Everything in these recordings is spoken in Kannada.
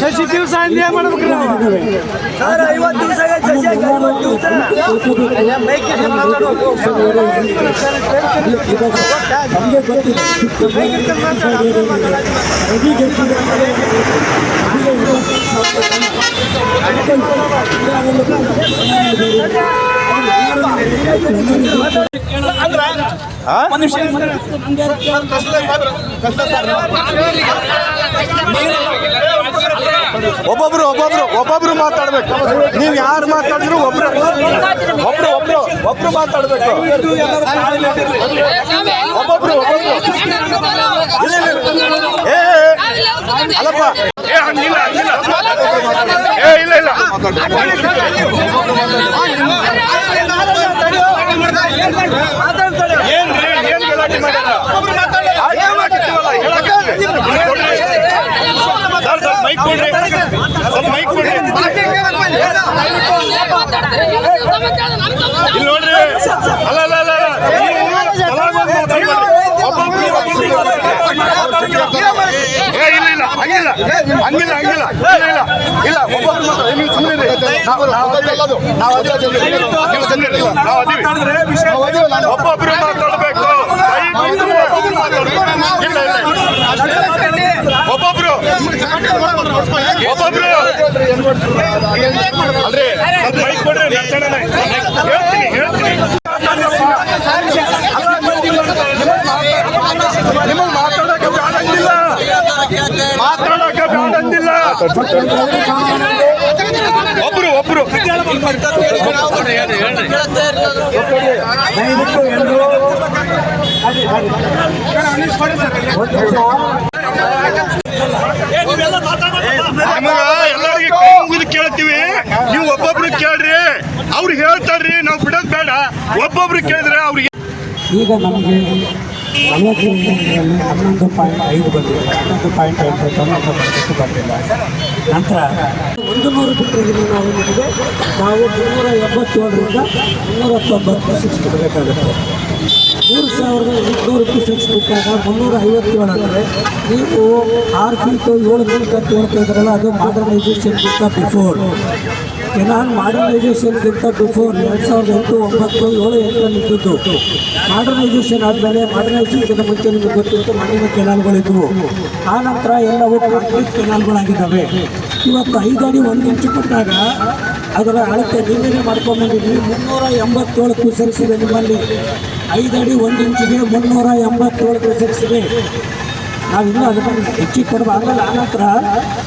ಶಶಿ ದಿವಸ ಅಂದೇ ಮಾಡ್ಬೇಕ್ರಿ ನಾವು ಸರ್ ಐವತ್ತು ದಿವಸ ಶಶಿ ಐವತ್ತು ನಮಗೆ ಗೊತ್ತಿಲ್ಲ ಒಬ್ಬೊಬ್ರು ಒಬ್ಬೊಬ್ರು ಒಬ್ಬೊಬ್ರು ಮಾತಾಡ್ಬೇಕು. ನೀವು ಯಾರು ಮಾತಾಡಿದ್ರು ಒಬ್ರು ಒಬ್ರು ಒಬ್ರು ಒಬ್ರು ಮಾತಾಡ್ಬೇಕು. ಒಬ್ಬೊಬ್ರು ಒಬ್ಬೊಬ್ರು. ಏ ಅಲ್ಲಪ್ಪ. ಇಲ್ಲ ಇಲ್ಲ. ಏನ್ರಿ ಏನ್ ಗಲಾಟೆ ಮಾಡ್ಯಾರ ಸರ್ ಸರ್ ಮೈಕ್ ಕೊಡ್ರಿ ಸರ್ ಮೈಕ್ ಕೊಡ್ರಿ ಇಲ್ಲಿ ನೋಡ್ರಿ ಅಲ್ಲ ಅಲ್ಲ ಅಲ್ಲ ಇಲ್ಲ ಇಲ್ಲ ನೀವು ಇಲ್ಲ ಅದೀವಿ ಒಬ್ಬೊಬ್ರು ಒಬ್ಬೊಬ್ರು ನಿಮಗೆ ಮಾತಾಡಕ್ಕೆ ಬ್ಯಾಡಂಗಿಲ್ಲ ಮಾತಾಡಕ್ಕೆ ಒಬ್ರು ಒಬ್ರು ದಯವಿಟ್ಟು ಎಲ್ಲರೂ ಕೇಳ್ತೀವಿ ನೀವು ಒಬ್ಬೊಬ್ರು ಕೇಳ್ರಿ. ಅವ್ರು ಹೇಳ್ತಾರ್ರಿ ನಾವು ಬಿಡೋದ್ ಬೇಡ. ಒಬ್ಬೊಬ್ರು ಕೇಳಿದ್ರೆ ಅವ್ರಿಗೆ ಈಗ ನಮಗೆ ಹನ್ನೊಂದು ಪಾಯಿಂಟ್ ಐದು ಬಂದಿದೆ. ಹನ್ನೊಂದು ಪಾಯಿಂಟ್ ಐದು ತೊಂಬತ್ತು ಪರ್ಸೆಂಟ್ ಬಂದಿಲ್ಲ. ನಂತರ ಒಂದು ನೂರು ಬಿಟ್ಟಿದ್ದೀನಿ ನಾವು ನಿಮಗೆ? ನಾವು ಮುನ್ನೂರ ಎಂಬತ್ತೇಳರಿಂದ ಮುನ್ನೂರ ತೊಂಬತ್ತು ಸಿಕ್ಸ್ ಕೊಡಬೇಕಾಗುತ್ತೆ ಮೂರು ಸಾವಿರದ ಎಂಟುನೂರು ಸಿಕ್ಸ್ ಬಿಟ್ಟಾಗ ಮುನ್ನೂರ ಐವತ್ತೇಳು ಅಂದರೆ ನೀವು ಆರು ಫೀಟು ಏಳು ಫೀಟ್ ಅಂತ ಹೇಳ್ತಾ ಇದ್ರಲ್ಲ, ಅದು ಮಾಡರ್ನೈಸೇಷನ್ಗಿಂತ ಬಿಫೋರ್ ಕೆನಾಲ್ ಮಾಡರ್ನೈಸೇಷನ್ಗಿಂತ ಬಿಫೋರ್ ಎರಡು ಸಾವಿರದ ಎಂಟು, ಒಂಬತ್ತು, ಏಳು, ಎಂಟರಲ್ಲಿ ಇದ್ದದ್ದು. ಮಾಡರ್ನೈಸೇಷನ್ ಆದಮೇಲೆ ಮಾಡರ್ನೈಸೇಷನ್ ಮುಂಚೆ ನಿಮಗೆ ಗೊತ್ತಿತ್ತು ಮಣ್ಣಿನ ಕೆನಾಲ್ಗಳಿದ್ವು ಆ ನಂತರ ಎಲ್ಲವೂ ಕಾಂಕ್ರೀಟ್ ಕೆನಾಲ್ಗಳಾಗಿದ್ದಾವೆ. ಇವತ್ತು ಐದು ಅಡಿ ಒಂದು ಇಂಚು ಕೊಟ್ಟಾಗ ಅದರ ಅಳತೆ ನಿನ್ನೆ ಮಾಡ್ಕೊಂಡ್ಬಂದಿದ್ವಿ ಮುನ್ನೂರ ಎಂಬತ್ತೇಳು ಕ್ಯೂಸೆಕ್ಸ್ ಇದೆ ನಿಮ್ಮಲ್ಲಿ. ಐದು ಅಡಿ ಒಂದು ಇಂಚಿಗೆ ಮುನ್ನೂರ ಎಂಬತ್ತೇಳು ಕ್ಯೂಸೆಕ್ಸ್ ಇದೆ. ನಾವಿನ್ನೂ ಅದನ್ನು ಹೆಚ್ಚಿಗೆ ಕೊಡುವ ಆಮೇಲೆ ಆನಂತರ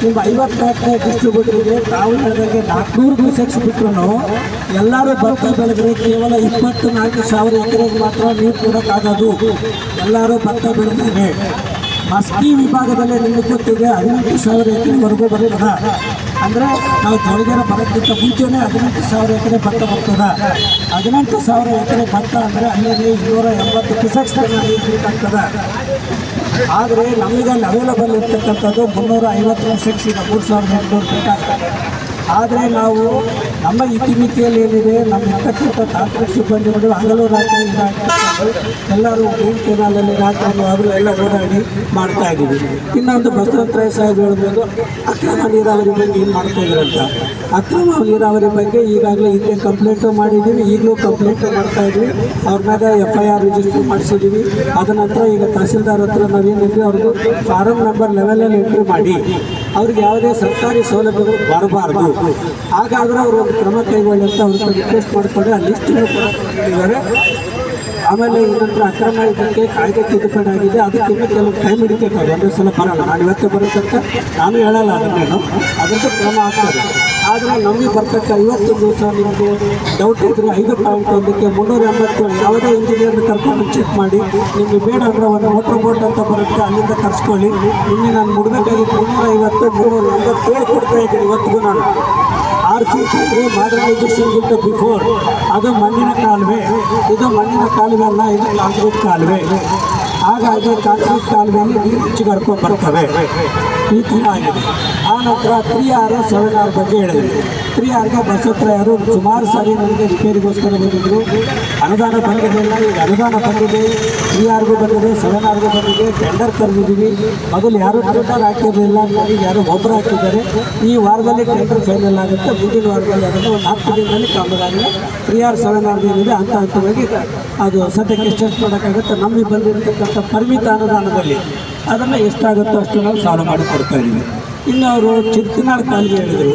ನಿಮ್ಮ ಐವತ್ತು ಡಿಸ್ಟ್ರಿಬ್ಯೂಟರ್ ಡಿಸ್ಟ್ರಿಬ್ಯೂಟರ್ಗೆ ತಾವು ಹೇಳಿದಂಗೆ ನಾಲ್ಕುನೂರು ಕ್ಯೂಸೆಕ್ಸ್ ಬಿಟ್ಟರು ಎಲ್ಲರೂ ಬರ್ತಾ ಬೆಳೆದ್ರೆ ಕೇವಲ ಇಪ್ಪತ್ತು ನಾಲ್ಕು ಸಾವಿರ ಎಕರೆಗೆ ಮಾತ್ರ ನೀರು ಕೊಡೋಕ್ಕಾಗೋದು ಎಲ್ಲರೂ ಬರ್ತಾ ಬೆಳೆದಿದೆ ಮಸ್ಕಿ ವಿಭಾಗದಲ್ಲಿ ನಿಮಗೆ ಗೊತ್ತಿದೆ, ಹದಿನೆಂಟು ಸಾವಿರ ಎಕರೆವರೆಗೂ ಬರ್ತದ. ಅಂದರೆ ನಾವು ಜೋಳಿಗೆರೆ ಬರೋಕ್ಕಿಂತ ಮುಂಚೆನೇ ಹದಿನೆಂಟು ಸಾವಿರ ಎಕರೆ ಭತ್ತ ಬರ್ತದ. ಹದಿನೆಂಟು ಸಾವಿರ ಎಕರೆ ಭತ್ತ ಅಂದರೆ ಅಲ್ಲಿ ಇನ್ನೂರ ಎಂಬತ್ತು ಪಿಸೆಕ್ಸ್ ಬೇಕಾಗ್ತದೆ ಆದರೆ ನಮಗಲ್ಲಿ ಅವೈಲಬಲ್ ಇರ್ತಕ್ಕಂಥದ್ದು ಮುನ್ನೂರ ಐವತ್ತು ಲಕ್ಷ ಈಗ ಮೂರು ಸಾವಿರದ ಎಂಟುನೂರು ಬೇಕಾಗ್ತದೆ ಆದರೆ ನಾವು ನಮ್ಮ ಇತಿಮಿತಿಯಲ್ಲಿ ಏನಿದೆ, ನಮ್ಮ ಇರ್ತಕ್ಕಂಥ ತಾಂತ್ರಿಕ ಸಿಬ್ಬಂದಿಗಳು ಹಗಲು ರಾತ್ರಿ ಎಲ್ಲರೂ ಗ್ರೀನ್ ಕೆನಾಲಲ್ಲಿ ರಾತ್ರಿ ಅವರು ಎಲ್ಲ ಓಡಾಡಿ ಮಾಡ್ತಾ ಇದ್ದೀವಿ. ಇನ್ನೊಂದು ಬಸವಂತರಾಯ ಸಾಹೇಬ್ ಹೇಳ್ಬೋದು, ಅಕ್ರಮ ನೀರಾವರಿ ಬಗ್ಗೆ ಏನು ಮಾಡ್ತಾ ಇದ್ರಂತ ಅಕ್ರಮ ನೀರಾವರಿ ಬಗ್ಗೆ ಈಗಾಗಲೇ ಹಿಂದೆ ಕಂಪ್ಲೇಂಟು ಮಾಡಿದ್ದೀವಿ, ಈಗಲೂ ಕಂಪ್ಲೇಂಟು ಮಾಡ್ತಾ ಇದ್ವಿ ಅವ್ರ ಮೇಲೆ ಎಫ್ ಐ ಆರ್ ರಿಜಿಸ್ಟರ್ ಮಾಡಿಸಿದ್ದೀವಿ ಅದರ ಈಗ ತಹಸೀಲ್ದಾರ್ ಹತ್ರ ನಾವೇನಿದ್ವಿ ಅವ್ರದ್ದು ಫಾರಂ ನಂಬರ್ ಲೆವೆಲಲ್ಲಿ ಎಂಟ್ರಿ ಮಾಡಿ. ಅವ್ರಿಗೆ ಯಾವುದೇ ಸರ್ಕಾರಿ ಸೌಲಭ್ಯಗಳು ಬರಬಾರ್ದು. ಹಾಗಾದ್ರೆ ಅವರು ಒಂದು ಕ್ರಮ ಕೈಗೊಳ್ಳಿ ಅಂತ ಅವ್ರಿಗೆ ರಿಕ್ವೆಸ್ಟ್ ಮಾಡಿಕೊಂಡು ಆ ಲಿಸ್ಟನ್ನು ಕೂಡ ಆಮೇಲೆ ಏನಂದ್ರೆ ಅಕ್ರಮ ಇದಕ್ಕೆ ಕಾಯ್ದೆ ತಿದ್ದುಪಡಿ ಆಗಿದೆ. ಅದಕ್ಕೆ ಕೆಲವು ಟೈಮ್ ಹಿಡಿತೈತೆ ಅದು ಒಂದೇ ಸಲ ಬರಲ್ಲ. ನಾನು ಇವತ್ತು ಬರುತ್ತಂತ. ನಾನು ಹೇಳಲ್ಲ ಅದನ್ನೇನು. ಅದಕ್ಕೆ ಕ್ರಮ ಆಗ್ತದೆ. ಆದರೆ ನಮಗೆ ಬರ್ತಕ್ಕ ಐವತ್ತು ದಿವಸ ನಿಮಗೆ ಡೌಟ್ ಇದ್ದರೆ ಐದು ಪಾಯಿಂಟ್ ಒಂದಕ್ಕೆ ಮುನ್ನೂರ ಎಂಬತ್ತೇಳು ಯಾವುದೇ ಇಂಜಿನಿಯರ್ ಕರ್ಕೊಂಡು ಚೆಕ್ ಮಾಡಿ. ನಿಮಗೆ ಬೇಡ ಅಂದ್ರೆ ಒಂದು ಮೋಟ್ರ್ ಬೋಟ್ ಅಂತ ಬರುತ್ತೆ. ಅಲ್ಲಿಂದ ಕರ್ಸ್ಕೊಳ್ಳಿ. ನಿಮಗೆ ನಾನು ಮುಡಬೇಕಾಗಿದ್ದು ಮುನ್ನೂರ ಐವತ್ತು ಮುನ್ನೂರ ಎಂಬತ್ತೇಳು ಕೊಡ್ತಾ ಇದ್ದೀನಿ ಇವತ್ತಿಗೂ ನಾನು. ಆರ್ ಸಿ ಅಂದರೆ ಮಾಡರ್ನೈಸೇಷನ್ಗಿಂತ ಬಿಫೋರ್ ಅದು ಮಣ್ಣಿನ ಕಾಲುವೆ. ಇದು ಮಣ್ಣಿನ ಕಾಲುವೆ ಅಲ್ಲ, ಇದು ಕಾಂಕ್ರೀಟ್ ಕಾಲುವೆ. ಹಾಗಾಗಿ ಕಾಂಕ್ರೀಟ್ ಕಾಲುವೆಯಲ್ಲಿ ನೀರು ಹೆಚ್ಚಿಗೆ ಹರ್ಕೊಂಡು ಬರ್ತವೆ. ಈ ಥರ ಆಗಿದೆ. ಆ ನಂತರ ತ್ರೀ ಆರ್ ಸೆವೆನ್ ಆರ್ ಬಗ್ಗೆ ಹೇಳಿದ್ವಿ ತ್ರೀ ಆರ್ಗೆ ಯಾರು ಸುಮಾರು ಸಾರಿ ನನಗೆ ರಿಪೇರಿಗೋಸ್ಕರ ಬಂದಿದ್ರು. ಅನುದಾನ ಬಂದಿರಲಿಲ್ಲ ಈಗ ಅನುದಾನ ಬಂದಿದೆ. ತ್ರೀ ಆರ್ಗೂ ಬಂದಿದೆ ಸೆವೆನ್ ಆರ್ಗೂ ಬಂದಿದೆ. ಟೆಂಡರ್ ಕರೆದಿದ್ದೀವಿ. ಮೊದಲು ಯಾರು ಟೆಂಡರ್ ಹಾಕಿರಲಿಲ್ಲ. ಈಗ ಯಾರು ಒಬ್ಬರು ಹಾಕಿದ್ದಾರೆ. ಈ ವಾರದಲ್ಲಿ ಟೆಂಡರ್ ಫೈನಲ್ ಆಗುತ್ತೆ. ಮುಂದಿನ ವಾರದಲ್ಲಿ ಅದನ್ನು ಒಂದು ಹತ್ತು ದಿನದಲ್ಲಿ ಕಾಮಗಾರಿ ಸೆವೆನ್ ಆರ್ ಏನಿದೆ ಹಂತ ಹಂತವಾಗಿ ಅದು ಸದ್ಯಕ್ಕೆ ಎಷ್ಟೆಷ್ಟು ಮಾಡೋಕ್ಕಾಗುತ್ತೆ. ನಮಗೆ ಬಂದಿರತಕ್ಕಂಥ ಪರಿಮಿತ ಅನುದಾನದಲ್ಲಿ ಅದನ್ನು ಎಷ್ಟಾಗುತ್ತೋ ಅಷ್ಟು ನಾವು ಸಾಲು ಮಾಡಿ ಕೊಡ್ತಾ ಇದ್ದೀವಿ. ಇನ್ನು ಅವರು ಚಿತ್ತನಾಡು ಕಾಲಿಗೆ ಹೇಳಿದರು,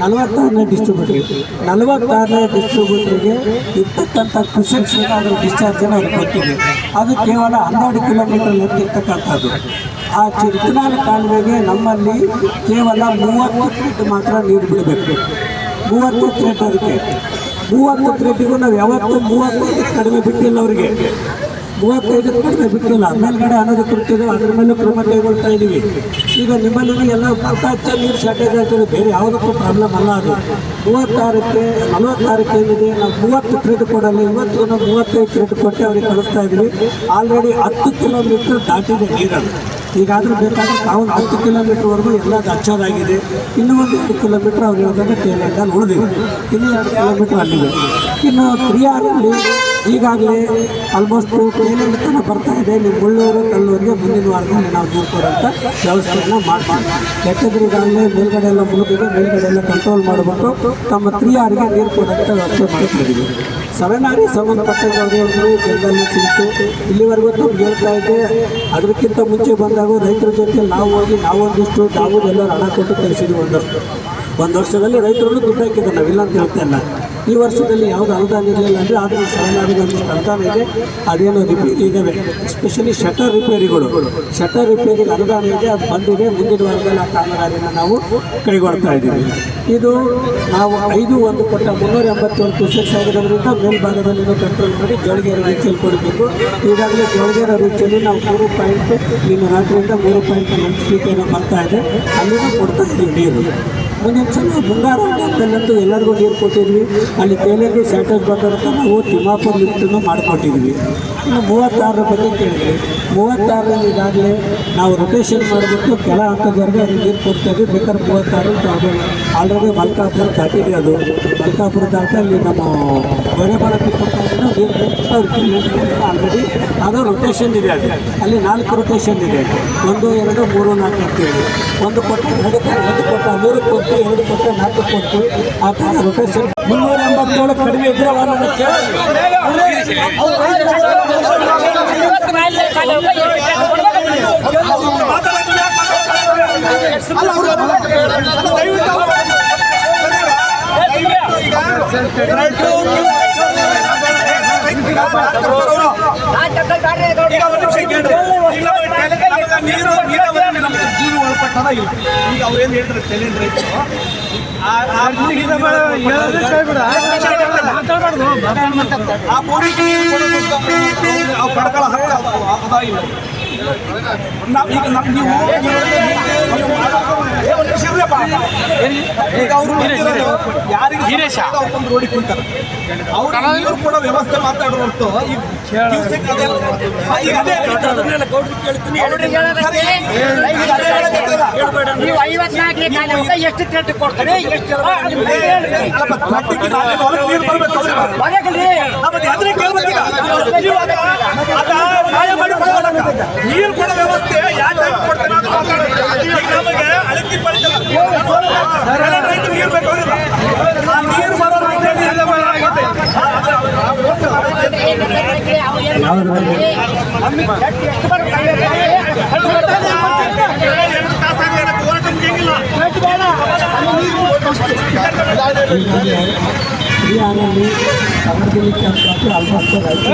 ನಲವತ್ತಾರನೇ ಡಿಸ್ಟ್ರಿಬ್ಯೂಟ್ರಿ ನಲವತ್ತಾರನೇ ಡಿಸ್ಟ್ರಿಬ್ಯೂಟ್ರಿಗೆ ಇರ್ತಕ್ಕಂಥ ಕ್ರಿಸೆನ್ಸ್ ಏನಾದರೂ ಡಿಸ್ಚಾರ್ಜನ್ನು ಅವ್ರಿಗೆ ಕೊಟ್ಟಿದೆ. ಅದು ಕೇವಲ ಹನ್ನೆರಡು ಕಿಲೋಮೀಟರ್ ಇರ್ತಕ್ಕಂಥದ್ದು. ಆ ಚಿತ್ತನಾಡು ಕಾಲುವೆಗೆ ನಮ್ಮಲ್ಲಿ ಕೇವಲ ಮೂವತ್ತು ಫೀಟ್ ಮಾತ್ರ ನೀರು ಬಿಡಬೇಕು. ಮೂವತ್ತು ಫೀಟ್ ಅದಕ್ಕೆ. ಮೂವತ್ತು ಥ್ರೆಡ್ಡಿಗೂ ನಾವು ಯಾವತ್ತೂ ಮೂವತ್ತು ಕಡಿಮೆ ಬಿಟ್ಟಿಲ್ಲ ಅವರಿಗೆ. ಮೂವತ್ತೈದಕ್ಕೆ ಕಡಿಮೆ ಬಿಟ್ಟಿಲ್ಲ ಮೇಲ್ಗಡೆ ಅನಧಿಕೃತಿದೆ ಅದ್ರ ಮೇಲೂ ಕ್ರಮ ಕೈಗೊಳ್ತಾ ಇದ್ದೀವಿ ಈಗ ನಿಮ್ಮಲ್ಲಿ ಎಲ್ಲ ಹಚ್ಚ ನೀರು ಶಾರ್ಟೇಜ್ ಆಗ್ತದೆ ಬೇರೆ ಯಾವುದಕ್ಕೂ ಪ್ರಾಬ್ಲಮ್ ಅಲ್ಲ ಅದು. ಮೂವತ್ತಾರಕ್ಕೆ, ನಲವತ್ತಾರಕ್ಕೆ ಏನಿದೆ, ನಾವು ಮೂವತ್ತು ಥ್ರೆಡ್ ಕೊಡಲ್ಲ ಇವತ್ತು ನಾವು ಮೂವತ್ತೈದು ಥ್ರೆಡ್ ಕೊಟ್ಟು ಅವ್ರಿಗೆ ಕಳಿಸ್ತಾ ಇದ್ದೀವಿ ಆಲ್ರೆಡಿ ಹತ್ತು ಕಿಲೋಮೀಟ್ರ್ ದಾಟಿದೆ ನೀರನ್ನು ಈಗಾದರೂ ಬೇಕಾದ್ರೆ ನಾವು ಹತ್ತು ಕಿಲೋಮೀಟ್ರ್ವರೆಗೂ ಎಲ್ಲ ಹಚ್ಚೋದಾಗಿದೆ. ಇನ್ನೂ ಒಂದು ಎರಡು ಕಿಲೋಮೀಟ್ರ್ ಅವ್ರು ಹೇಳಿದಾಗ ಕೇಳಿಂದ ಉಳಿದಿವೆ ಇನ್ನೂ ಎರಡು ಕಿಲೋಮೀಟ್ರ್ ಅಲ್ಲಿದೆ. ಇನ್ನು ಕ್ರಿಯಾರಲ್ಲಿ ಈಗಾಗಲೇ ಆಲ್ಮೋಸ್ಟ್ ಪೇಮೆಂಟ್ ತನಕ ಬರ್ತಾ ಇದೆ. ನೀವು ಮುಳ್ಳೂರು, ಕಲ್ಲೂರಿಗೆ ಮುಂದಿನ ವಾರದಲ್ಲಿ ನಾವು ಕೊಡೋಂಥ ವ್ಯವಸ್ಥೆಯನ್ನು ಮಾಡ್ಬೋದು ಯಾಕಂದ್ರೆ ಈಗಾಗಲೇ ಮೇಲ್ಗಡೆ ಎಲ್ಲ ಮುಳುಗಿದೆ, ಮೇಲ್ಗಡೆ ಎಲ್ಲ ಕಂಟ್ರೋಲ್ ಮಾಡಿಬಿಟ್ಟು ತಮ್ಮ ತ್ರೀ ಆರ್ಗೆ ನೀರು ಕೊಡೋಂಥ ವ್ಯವಸ್ಥೆ ಮಾಡ್ತಾ ಇದ್ದೀವಿ ಸೆವೆನ್ ಆರಿಗೆ ಹೇಳಿದ್ರು, ಜನರಲ್ಲಿ ಸಿಕ್ತು ಇಲ್ಲಿವರೆಗೂ ನಮ್ಗೆ ಹೇಳ್ತಾ ಇದ್ದೆ, ಅದಕ್ಕಿಂತ ಮುಂಚೆ ಬಂದಾಗ ರೈತರ ಜೊತೆ ನಾವು ಹೋಗಿ ನಾವೊಂದಿಷ್ಟು ನಾವು ಎಲ್ಲರೂ ಹಣ ಕೊಟ್ಟು ಕಳಿಸಿದ್ವಿ ಒಂದಷ್ಟು. ಒಂದು ವರ್ಷದಲ್ಲಿ ರೈತರನ್ನು ದುಡ್ಡು ಹಾಕಿದ್ದಾರೆ ನಾವಿಲ್ಲ ಅಂತ ಹೇಳ್ತಾ ಇಲ್ಲ. ಈ ವರ್ಷದಲ್ಲಿ ಯಾವುದು ಅನುದಾನ ಇರಲಿಲ್ಲ ಅಂದರೆ ಆದರೆ ಸೆವೆನ್ ಒಂದಿಷ್ಟು ಅನುದಾನ ಇದೆ. ಅದೇನೋ ರಿಪೇರಿ ಇದ್ದಾವೆ ಎಸ್ಪೆಷಲಿ ಶಟರ್ ರಿಪೇರಿಗಳು ಶಟರ್ ರಿಪೇರಿಗೆ ಅನುದಾನ ಇದೆ, ಅದು ಬಂದಿದೆ. ಮುಂದಿನ ವಾರದಲ್ಲಿ ಆ ಕಾಮಗಾರಿಯನ್ನು ನಾವು ಕೈಗೊಳ್ತಾ ಇದ್ದೀವಿ. ಇದು ನಾವು ಐದು ಒಂದು ಕೊಟ್ಟ ಮುನ್ನೂರ ಎಂಬತ್ತೊಂದು ಕ್ಯೂಸೆಕ್ಸ್ ಆಗಿರೋದ್ರಿಂದ ಮೇಲ್ಭಾಗದಲ್ಲಿ ಕಂಟ್ರೋಲ್ ಮಾಡಿ ಜೋಳಿಗೆರೆ ರೀತಿಯಲ್ಲಿ ಕೊಡಬೇಕು. ಈಗಾಗಲೇ ಜೋಳಿಗೆರೆ ರೀತಿಯಲ್ಲಿ ನಾವು ಮೂರು ಪಾಯಿಂಟ್, ನಿನ್ನೆ ರಾತ್ರಿಯಿಂದ ಮೂರು ಪಾಯಿಂಟ್ ಎಂಟು ಫೀಟ್ ಏನೋ ಬರ್ತಾ ಇದೆ. ಅಲ್ಲಿಗೂ ಕೊಡ್ತಾ ಇದ್ದೀವಿ ನೀರು. ಮುಂದಿನ ಸಲ ಮುಂಗಾರು ಎಲ್ಲರಿಗೂ ನೀರು ಕೊಟ್ಟಿದ್ವಿ. ಅಲ್ಲಿ ತೇಲೆಗೂ ಸ್ಯಾಟಸ್ ಬಂದಂತ ನಾವು ತಿಮ್ಮಾಪುರ ಲಿಫ್ಟನ್ನು ಮಾಡಿಕೊಟ್ಟಿದ್ವಿ. ಇನ್ನು ಮೂವತ್ತಾರರ ಬಗ್ಗೆ ಕೇಳಿದ್ವಿ ಮೂವತ್ತಾರರಲ್ಲಿ ಈಗಾಗಲೇ ನಾವು ರೊಟೇಷನ್ ಮಾಡಿಬಿಟ್ಟು ಕೆಳ ಹಂತದವರೆಗೆ ಅದು ನೀರು ಕೊಡ್ತೇವೆ ಬೇಕಾದ್ರೆ ಮೂವತ್ತಾರು ಆಲ್ರೆಡಿ ಮಲ್ಕಾಪುರ ದಾಟಿದೆ ಅದು. ಮಲ್ಕಾಪುರ ದಾಟಿ ಅಲ್ಲಿ ನಮ್ಮ ಬರೆ ಪಿಕ್ಕಪ್ಪನ ನೀರು ಆಲ್ರೆಡಿ ಅದು ರೊಟೇಷನ್ ಇದೆ ಅದು ಅಲ್ಲಿ ನಾಲ್ಕು ರೊಟೇಷನ್ ಇದೆ. ಒಂದು, ಎರಡು, ಮೂರು, ನಾಲ್ಕು ಅಂತೇಳಿ. ಒಂದು ಕೊಟ್ಟು ಎರಡು ಕೊಟ್ಟ ಮೂರು ಕೊಟ್ಟು ಎರಡು ಕೊಟ್ಟು ನಾಲ್ಕು ಕೊಟ್ಟು ಆ ಥರ ರೊಟೇಷನ್ ಮುನ್ನೂರ ಎಂಬತ್ತೇಳು ಕಡಿಮೆ ಇದ್ರೆ ಅವರನ್ನು ಇಲ್ಲ ಈಗ ಅವ್ರು ಹೇಳಿದ್ರು ಹೇಳ್ತಾರೆ ರೈತರು? ಆ- ಆ ಅವು ಪಡ್ಕೊಳ್ಳೋ ಹಕ್ಕು ಅದಾಗಿಲ್ಲ ನಾವು ಈಗ ನಮ್ಗೆ ಒಂದ್. ಈಗ ಅವರು ಯಾರಿಗೆ ಅವ್ರು ರೋಡಿಗೆ ಕುಂತಾರೆ. ಅವ್ರು ಕೂಡ ಕೊಡೋ ವ್ಯವಸ್ಥೆ ಮಾತಾಡೋ ಹೊರ್ತು ಈಗ ಅದೇ ನೀವು ಐವತ್ನಾಲ್ಕನೇ ಎಷ್ಟು ಕೊಡ್ತಾರೆ? ಎಷ್ಟು ಹೊರಗೆ ನೀರು ಬರ್ಬೇಕು ಅದನ್ನೇ ಕೇಳ್ಬೇಕೀಗ. ನೀವು ಅದ- ಅದ ನ್ಯಾಯ ಮಾಡಿ ಕೊಡೋದಲ್ಲ. ನೀರು ಕೊಡೋ ವ್ಯವಸ್ಥೆ ಕೊಡ್ತಾರೆ ಅಂತ ನೀರು ಬೇಕು ಹೌದಿಲ್ಲ? ಆ ನೀರು ಬರೋ ರೀತಿಯಲ್ಲಿ ಎಲ್ಲ ಆಗೈತೆ. ಆ, ಅದು- ಆ